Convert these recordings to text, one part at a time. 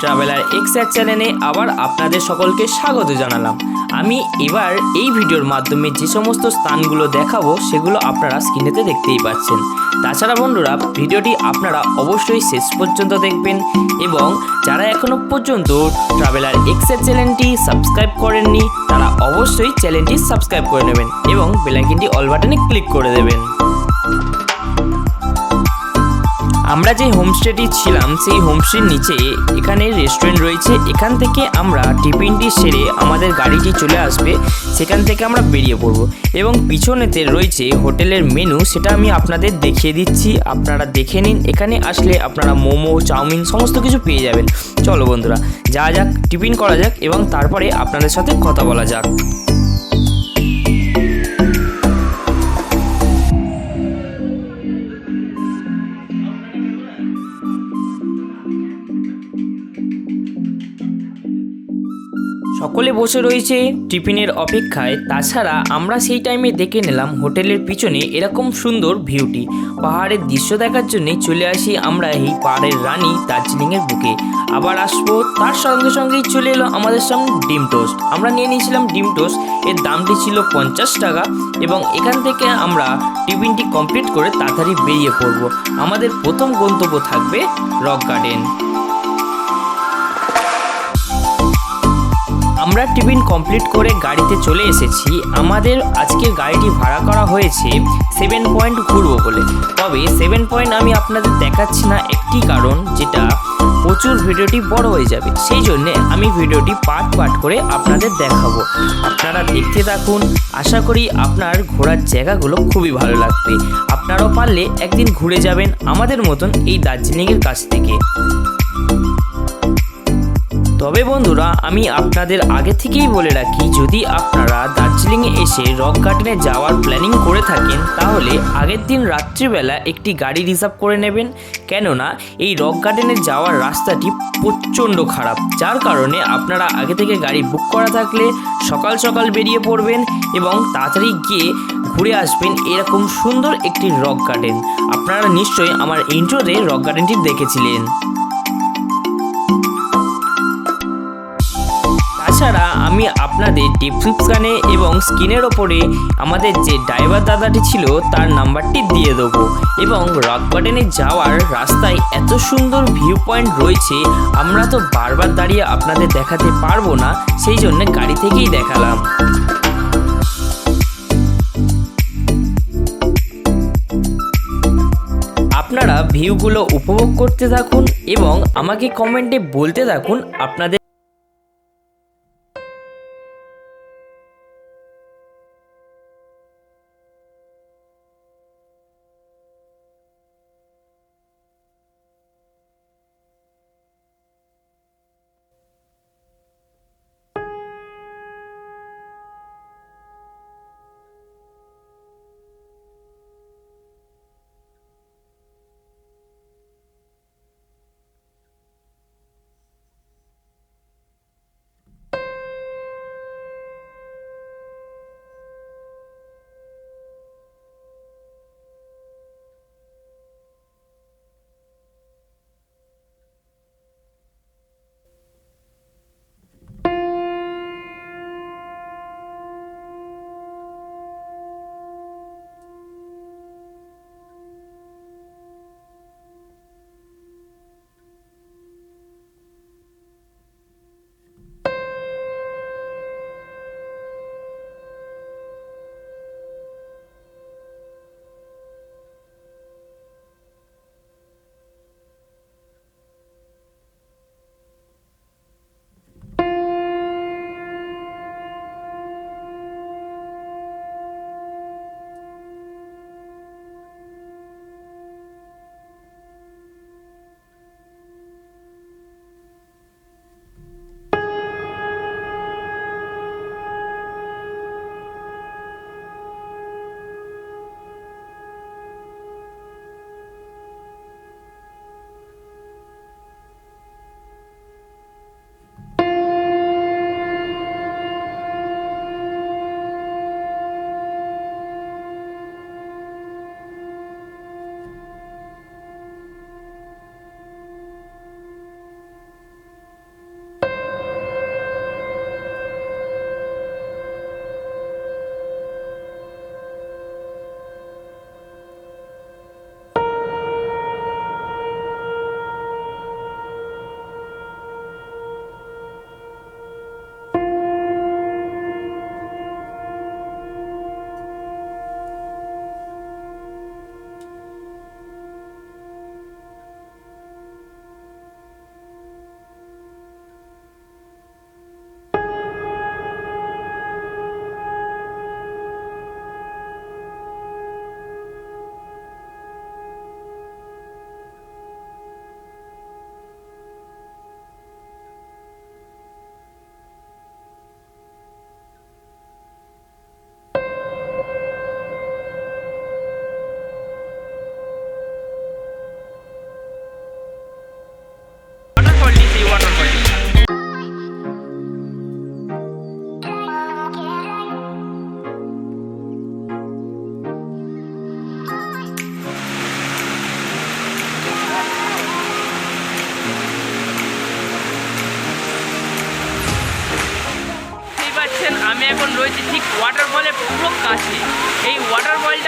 Traveller XR চ্যানেলে আবার আপনাদের সকলকে স্বাগত জানালাম। আমি এবার এই ভিডিওর মাধ্যমে যে সমস্ত স্থানগুলো দেখাবো, সেগুলো আপনারা স্ক্রিনেতে দেখতেই পাচ্ছেন। তাছাড়া বন্ধুরা, ভিডিওটি আপনারা অবশ্যই শেষ পর্যন্ত দেখবেন এবং যারা এখনও পর্যন্ত ট্রাভেলার এক্সের চ্যানেলটি সাবস্ক্রাইব করেননি, তারা অবশ্যই চ্যানেলটি সাবস্ক্রাইব করে নেবেন এবং বেলাইকিনটি অল বাটনে ক্লিক করে দেবেন। আমরা যে হোমস্টেটি ছিলাম, সেই হোমস্টের নিচে এখানে রেস্টুরেন্ট রয়েছে। এখান থেকে আমরা টিফিনটি সেরে আমাদের গাড়িটি চলে আসবে। সেখান থেকে আমরা বেরিয়ে পড়ব। এবং পিছনেতে রয়েছে হোটেলের মেনু সেটা আমি আপনাদের দেখিয়ে দিচ্ছি। আপনারা দেখে নিন। এখানে আসলে আপনারা মোমো, চাউমিন সমস্ত কিছু পেয়ে যাবেন। চলো বন্ধুরা যা যাক, টিফিন করা যাক এবং তারপরে আপনাদের সাথে কথা বলা যাক। বসে রয়েছে। টিফিনের অপেক্ষায়, তাছাড়া আমরা সেই টাইমে দেখে নিলাম হোটেলের পিছনে এরকম সুন্দর ভিউটি। পাহাড়ের দৃশ্য দেখার জন্যে চলে আসি আমরা এই পাহাড়ের রানী দার্জিলিংয়ের বুকে। আবার আসব, তার সঙ্গে সঙ্গেই চলে এলো আমাদের সামনে ডিম টোস্ট। আমরা নিয়ে নিয়েছিলাম ডিম টোস্ট, এর দামটি ছিল পঞ্চাশ টাকা এবং এখান থেকে আমরা টিফিনটি কমপ্লিট করে তাড়াতাড়ি বেরিয়ে পড়ব। আমাদের প্রথম গন্তব্য থাকবে রক গার্ডেন। আমরা টিফিন কমপ্লিট করে গাড়িতে চলে এসেছি। আমাদের আজকে গাড়িটি ভাড়া করা হয়েছে সেভেন পয়েন্ট ঘুরবো বলে। তবে সেভেন পয়েন্ট আমি আপনাদের দেখাচ্ছি না একটি কারণ, যেটা প্রচুর ভিডিওটি বড় হয়ে যাবে। সেই জন্যে আমি ভিডিওটি পার্ট পার্ট করে আপনাদের দেখাবো। আপনারা দেখতে থাকুন। আশা করি আপনার ঘোরার জায়গাগুলো খুবই ভালো লাগবে। আপনারাও পারলে একদিন ঘুরে যাবেন আমাদের মতন এই দার্জিলিংয়ের কাছ থেকে। তবে বন্ধুরা, আমি আপনাদের আগে থেকেই বলে রাখি, যদি আপনারা দার্জিলিংয়ে এসে রক গার্ডেনে যাওয়ার প্ল্যানিং করে থাকেন, তাহলে আগের দিন রাত্রিবেলা একটি গাড়ি রিজার্ভ করে নেবেন। কেননা, এই রক গার্ডেনে যাওয়ার রাস্তাটি প্রচণ্ড খারাপ। যার কারণে আপনারা আগে থেকে গাড়ি বুক করা থাকলে সকাল সকাল বেরিয়ে পড়বেন এবং তাড়াতাড়ি গিয়ে ঘুরে আসবেন এরকম সুন্দর একটি রক গার্ডেন। আপনারা নিশ্চয়ই আমার ইন্ট্রোতে রক গার্ডেনটি দেখেছিলেন। তাছাড়া আমি আপনাদের ডিসক্রিপশানে এবং স্ক্রিনের ওপরে আমাদের যে ড্রাইভার দাদাটি ছিল তার নাম্বারটি দিয়ে দেবো। এবং রক গার্ডেনে যাওয়ার রাস্তায় এত সুন্দর ভিউ পয়েন্ট রয়েছে, আমরা তো বারবার দাঁড়িয়ে আপনাদের দেখাতে পারব না, সেই জন্য গাড়ি থেকেই দেখালাম। আপনারা ভিউগুলো উপভোগ করতে থাকুন এবং আমাকে কমেন্টে বলতে থাকুন আপনাদের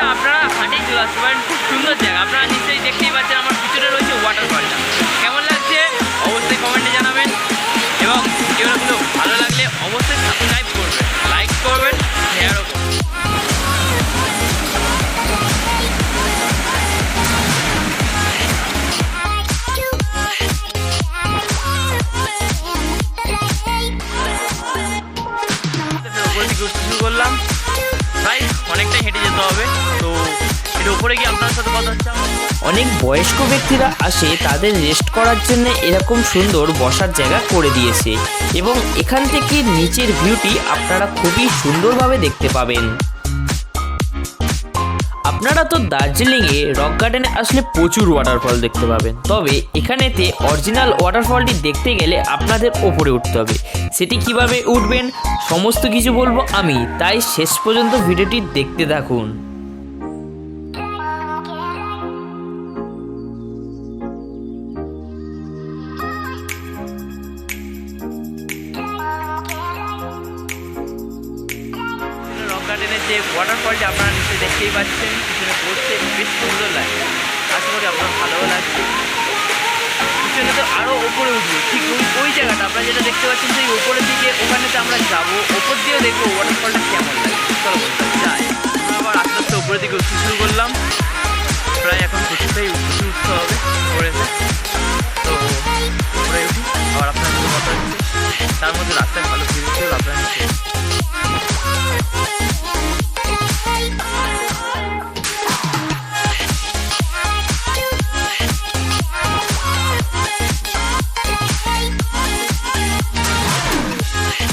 ওয়াটারফলটা আপনারা হাঁটি পারেন খুব সুন্দর জায়গা। আপনারা নিশ্চয়ই দেখতেই পাচ্ছেন আমার পিছনে রয়েছে ওয়াটারফলটা কেমন লাগছে? অবশ্যই কমেন্টে জানাবেন। এবং কেউ ভালো লাগলে অবশ্যই আপনার সাথে কথা অনেক বয়স্ক ব্যক্তিরা আসে, তাদের রেস্ট করার জন্য এরকম সুন্দর বসার জায়গা করে দিয়েছে। এবং এখান থেকে নিচের ভিউটি আপনারা খুবই সুন্দরভাবে দেখতে পাবেন। আপনারা তো দার্জিলিংয়ে রক গার্ডেনে আসলে প্রচুর ওয়াটারফল দেখতে পাবেন। তবে এখানেতে অরিজিনাল ওয়াটারফলটি দেখতে গেলে আপনাদের ওপরে উঠতে হবে। সেটি কীভাবে উঠবেন, সমস্ত কিছু বলব আমি। তাই শেষ পর্যন্ত ভিডিওটি দেখতে থাকুন। গার্ডেনের যে ওয়াটারফলটা আপনারা নিশ্চয়ই দেখতেই পাচ্ছেন, পিছনে পড়ছে বেশ সুন্দর লাগছে। আশা করি আপনার ভালোও লাগছে। পিছনে তো আরও ওপরে উঠবো। ঠিক ওই ওই জায়গাটা, আপনারা যেটা দেখতে পাচ্ছেন সেই উপরের দিকে ওখানে ওখানেতে আমরা যাব। ওপর দিয়ে দেখব ওয়াটারফলটা কেমন লাগে। চলো যাই। আবার আস্তে আস্তে উপরের দিকে উঠতে শুরু করলাম। প্রায় এখন কিছুতেই উঠতে উঠতে হবে। উপরে তো উপরে উঠি, আবার আপনার কথা তার মধ্যে রাস্তায় ভালো ফিরে ছিল আপনারা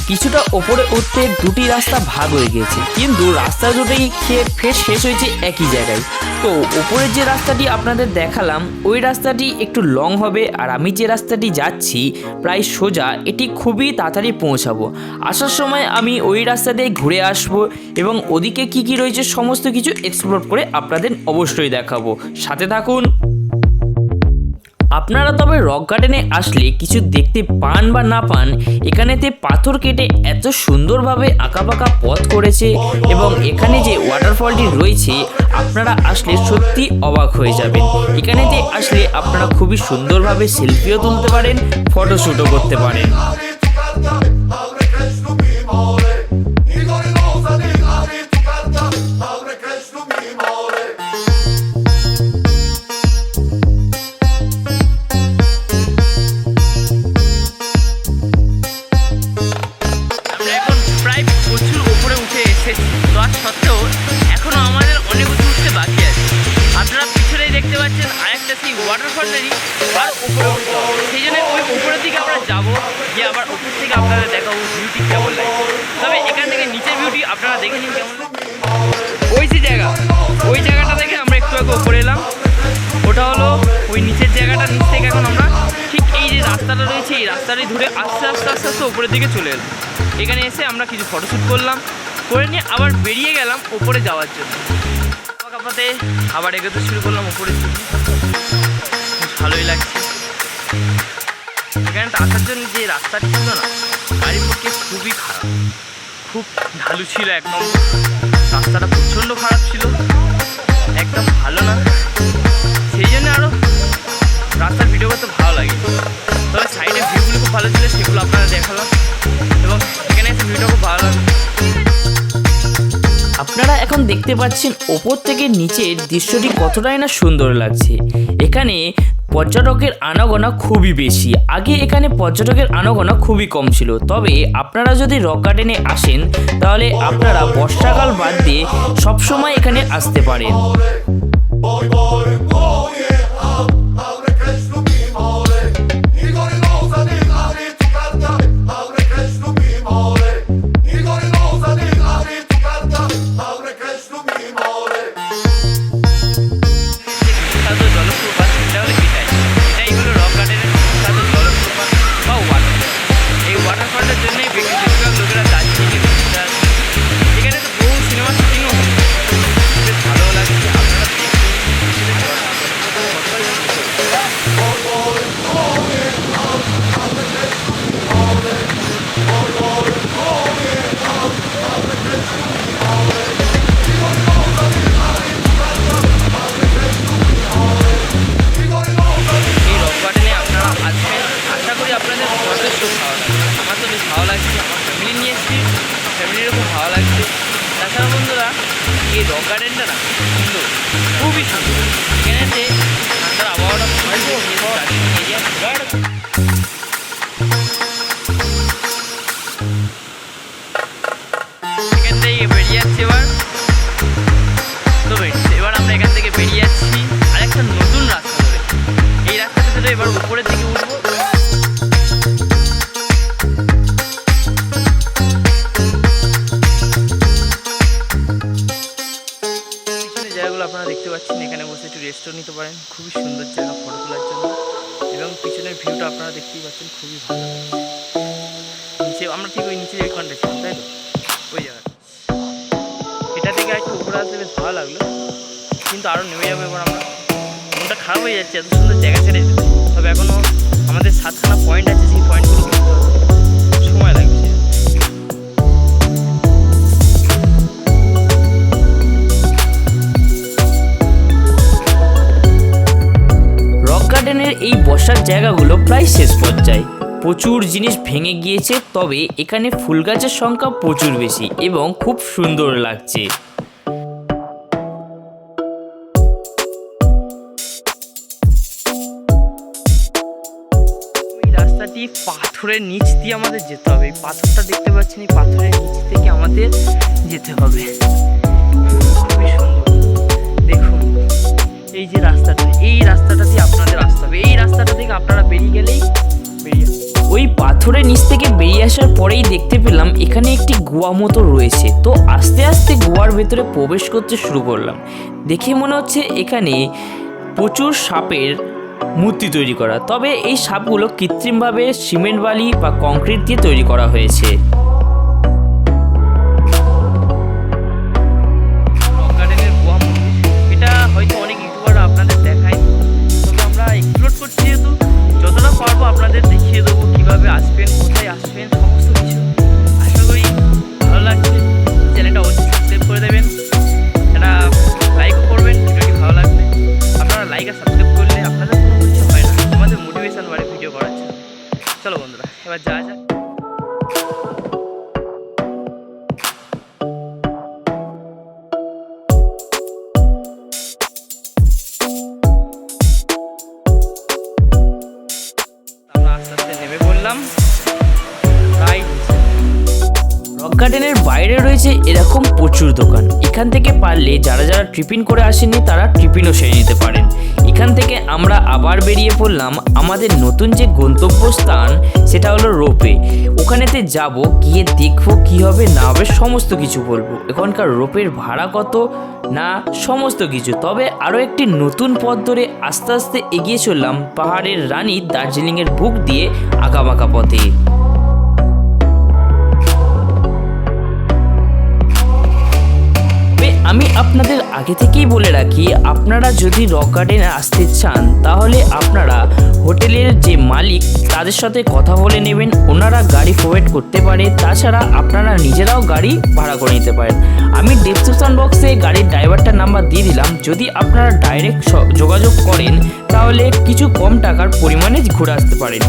কিছুটা ওপরে উঠতে দুটি রাস্তা ভাগ হয়ে গিয়েছে। কিন্তু রাস্তা দুটোই খেয়ে ফের শেষ হয়েছে একই জায়গায়। তো ওপরের যে রাস্তাটি আপনাদের দেখালাম, ওই রাস্তাটি একটু লং হবে আর আমি যে রাস্তাটি যাচ্ছি প্রায় সোজা, এটি খুবই তাড়াতাড়ি পৌঁছাবো। আসার সময় আমি ওই রাস্তা দিয়ে ঘুরে আসব এবং ওদিকে কি কি রয়েছে সমস্ত কিছু এক্সপ্লোর করে আপনাদের অবশ্যই দেখাবো। সাথে থাকুন। আপনারা তবে রক গার্ডেনে আসলে কিছু দেখতে পান বা না পান, এখানেতে পাথর কেটে এত সুন্দরভাবে আঁকাবাঁকা পথ করেছে এবং এখানে যে ওয়াটারফলটি রয়েছে, আপনারা আসলে সত্যি অবাক হয়ে যাবেন। এখানেতে আসলে আপনারা খুবই সুন্দরভাবে সেলফিও তুলতে পারেন ফটোশ্যুটও করতে পারেন। আরেকটা সেই ওয়াটারফলটারই আর উপরে সেই জন্য ওই উপরের দিকে আমরা যাব, গিয়ে আবার উপর থেকে আপনাদের দেখাবো বিউটি কেমন লাগে তবে এখান থেকে নিচের বিউটি আপনারা দেখে নিন কেমন ওই যে জায়গা, ওই জায়গাটা থেকে আমরা একটু আগে উপরে এলাম। ওটা হলো ওই নিচের জায়গাটা, নিচ থেকে এখন আমরা ঠিক এই যে রাস্তাটা রয়েছে, এই রাস্তাটাই ধরে আস্তে আস্তে আস্তে আস্তে উপরের দিকে চলে এলাম। এখানে এসে আমরা কিছু ফটোশ্যুট করলাম। করে নিয়ে আবার বেরিয়ে গেলাম উপরে যাওয়ার জন্য। কাপাতে আবার এগোতে শুরু করলাম উপরে ভালোই লাগছে। এখানে আসার জন্য যে রাস্তাটি ছিল না, গাড়ির পক্ষে খুবই খারাপ। খুব ঢালু ছিল এক রাস্তাটা প্রচণ্ড খারাপ ছিল। একদম ভালো না। সেই জন্য আরও রাস্তার ভিডিও করতে ভালো লাগে। তবে সাইডে ভিউগুলো খুব ভালো ছিল, সেগুলো আপনারা দেখালাম। এবং এখানে এসে ভিডিও খুব ভালো লাগল। আপনারা এখন দেখতে পাচ্ছেন ওপর থেকে নিচের দৃশ্যটি কতটাই না সুন্দর লাগছে। এখানে পর্যটকের আনাগোনা খুবই বেশি। আগে এখানে পর্যটকের আনাগোনা খুবই কম ছিল। তবে আপনারা যদি রক গার্ডেনে আসেন, তাহলে আপনারা বর্ষাকাল বাদ দিয়ে সবসময় এখানে আসতে পারেন। খুবই ভালো নিচে, আমরা ঠিক ওই নিচে যে ছিলাম, তাই তো? ওই জায়গাটা। এটা থেকে একটু উপরে আসতে বেশ ভালো লাগল। কিন্তু আরও নেমে যাব এবার আমরা। মনটা খারাপ হয়ে যাচ্ছে, এত সুন্দর জায়গা ছেড়ে যেতে তবে এখনও আমাদের সাতখানা পয়েন্ট আছে, সেই পয়েন্টগুলো সময় লাগবে রক গার্ডেনের এই বসার জায়গাগুলো প্রায় শেষ পর্যায়ে। প্রচুর জিনিস ভেঙে গিয়েছে, তবে এখানে ফুল গাছের সংখ্যা প্রচুর বেশি এবং খুব সুন্দর লাগছে। রাস্তাটি পাথরের নিচ দিয়ে আমাদের যেতে হবে। পাথরটা দেখতে পাচ্ছেন, এই পাথরের নিচ থেকে আমাদের যেতে হবে। পাথরের নিচ থেকে বেরিয়ে আসার পরেই দেখতে পেলাম এখানে একটি গোয়া মতো রয়েছে। তো আস্তে আস্তে গোয়ার ভেতরে প্রবেশ করতে শুরু করলাম। দেখে মনে হচ্ছে এখানে প্রচুর সাপের মূর্তি তৈরি করা। তবে এই সাপগুলো কৃত্রিমভাবে সিমেন্ট, বালি বা কংক্রিট দিয়ে তৈরি করা হয়েছে। আপনাদের দেখায়। আমরা এক্সপ্লোর করছি যেহেতু। যতটা পারব আপনাদের দেখিয়ে দেবো। কীভাবে আসবেন কোথায় আসবেন সমস্ত এরকম প্রচুর দোকান। এখান থেকে পারলে যারা যারা ট্রিপিন করে আসেনি তারা ট্রিপিনও সেরে নিতে পারেন। এখান থেকে আমরা আবার বেরিয়ে পড়লাম আমাদের নতুন যে গন্তব্যস্থান, সেটা হলো রোপে। ওখানেতে যাব, গিয়ে দেখব কী হবে, না হবে সমস্ত কিছু বলব। এখানকার রোপের ভাড়া কত, না সমস্ত কিছু। তবে আরও একটি নতুন পথ ধরে আস্তে আস্তে এগিয়ে চললাম পাহাড়ের রানী দার্জিলিংয়ের বুক দিয়ে আঁকাবাঁকা পথে। আমি আপনাদের আগে থেকেই বলে রাখি, আপনারা যদি রক গার্ডেনে আসতে চান, তাহলে আপনারা হোটেলের যে মালিক, তাদের সাথে কথা বলে নেবেন। ওনারা গাড়ি প্রোভাইড করতে পারে। তাছাড়া আপনারা নিজেরাও গাড়ি ভাড়া করে নিতে পারেন। আমি ডিসক্রিপশন বক্সে গাড়ির ড্রাইভারটার নাম্বার দিয়ে দিলাম। যদি আপনারা ডাইরেক্ট যোগাযোগ করেন, তাহলে কিছু কম টাকার পরিমাণে ঘুরে আসতে পারেন।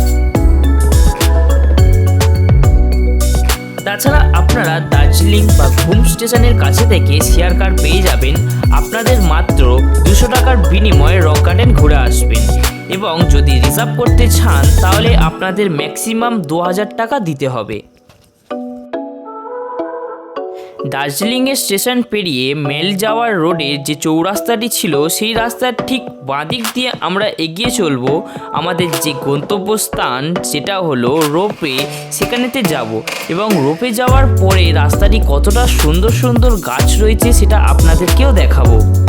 তাছাড়া আপনারা দার্জিলিং বা ঘুম স্টেশনের কাছে থেকে শেয়ার কার পেয়ে যাবেন। আপনাদের মাত্র দুশো টাকার বিনিময়ে রক গার্ডেন ঘুরে আসবেন। এবং যদি রিজার্ভ করতে চান, তাহলে আপনাদের ম্যাক্সিমাম দু হাজার টাকা দিতে হবে। দার্জিলিংয়ের স্টেশন পেরিয়ে মেল যাওয়ার রোডে যে চৌরাস্তাটি ছিল, সেই রাস্তার ঠিক বাঁদিক দিয়ে আমরা এগিয়ে চলব। আমাদের যে গন্তব্যস্থান, সেটা হলো রোপে। সেখানেতে যাব এবং রোপে যাওয়ার পরে রাস্তাটি কতটা সুন্দর সুন্দর গাছ রয়েছে, সেটা আপনাদেরকেও দেখাবো।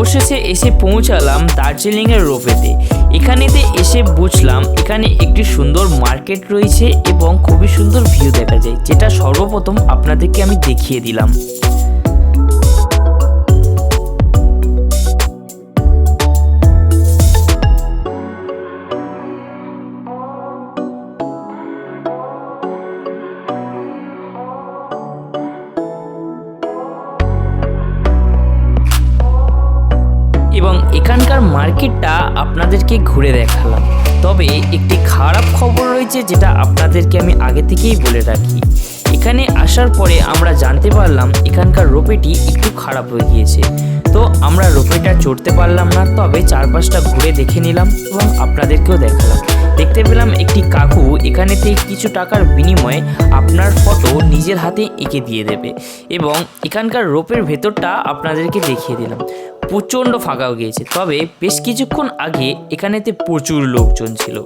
অবশেষে এসে পৌঁছালাম দার্জিলিংয়ের রোপেতে। এখানেতে এসে বুঝলাম, এখানে একটি সুন্দর মার্কেট রয়েছে এবং খুবই সুন্দর ভিউ দেখা যায়, যেটা সর্বপ্রথম আপনাদেরকে আমি দেখিয়ে দিলাম। মার্কেটটা আপনাদেরকে ঘুরে দেখালাম। তবে একটি খারাপ খবর রয়েছে যেটা আপনাদেরকে আমি আগে থেকেই বলে রাখি। এখানে আসার পরে আমরা জানতে পারলাম এখানকার রোপেটি একটু খারাপ হয়ে গিয়েছে। তো আমরা রোপেটা চড়তে পারলাম না, তবে চারপাশটা ঘুরে দেখে নিলাম এবং আপনাদেরকেও দেখালাম। দেখতে পেলাম একটি কাকু এখানেতে কিছু টাকার বিনিময়ে আপনার ফটো নিজের হাতে এঁকে দিয়ে দেবে এবং এখানকার রোপের ভেতরটা আপনাদেরকে দেখিয়ে দিলাম। প্রচণ্ড ফাঁকা গিয়েছে। তবে বেশ কিছুক্ষণ আগে এখানেতে প্রচুর লোকজন ছিল।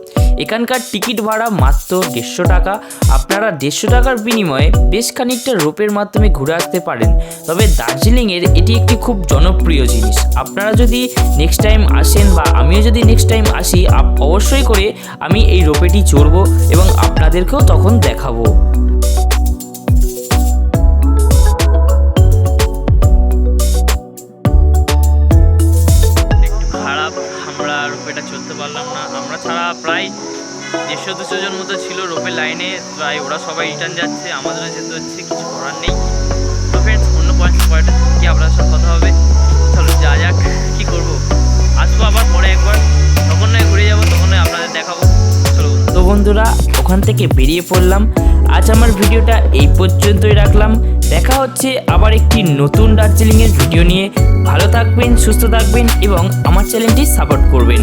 এখানকার টিকিট ভাড়া মাত্র দেড়শো টাকা। আপনারা দেড়শো টাকার বিনিময়ে বেশ খানিকটা রোপের মাধ্যমে ঘুরে আসতে পারেন। তবে দার্জিলিংয়ের এটি একটি খুব জনপ্রিয় জিনিস। আপনারা যদি নেক্সট টাইম আসেন বা আমিও যদি নেক্সট টাইম আসি অবশ্যই করে আমি এই রোপেটি চড়বো এবং আপনাদেরকেও তখন দেখাবো। দেড়শো দুশো জন মতো ছিল রোপের লাইনে প্রায় ওরা সবাই রিটার্ন যাচ্ছে আমাদেরও যেতে হচ্ছে কিছু করার নেই। তো ফ্রেন্ডস অন্য পয়েন্ট পয়েন্ট কি আপনার সাথে কথা হবে? চলো, যা যাক, কী করব? আসব আবার পরে একবার। তখন নয় ঘুরে যাব, তখন নয় আপনাদের দেখাবো। চলো তো বন্ধুরা, ওখান থেকে বেরিয়ে পড়লাম। আজ আমার ভিডিওটা এই পর্যন্তই রাখলাম। দেখা হচ্ছে আবার একটি নতুন দার্জিলিংয়ের ভিডিও নিয়ে। ভালো থাকবেন, সুস্থ থাকবেন এবং আমার চ্যানেলটি সাপোর্ট করবেন।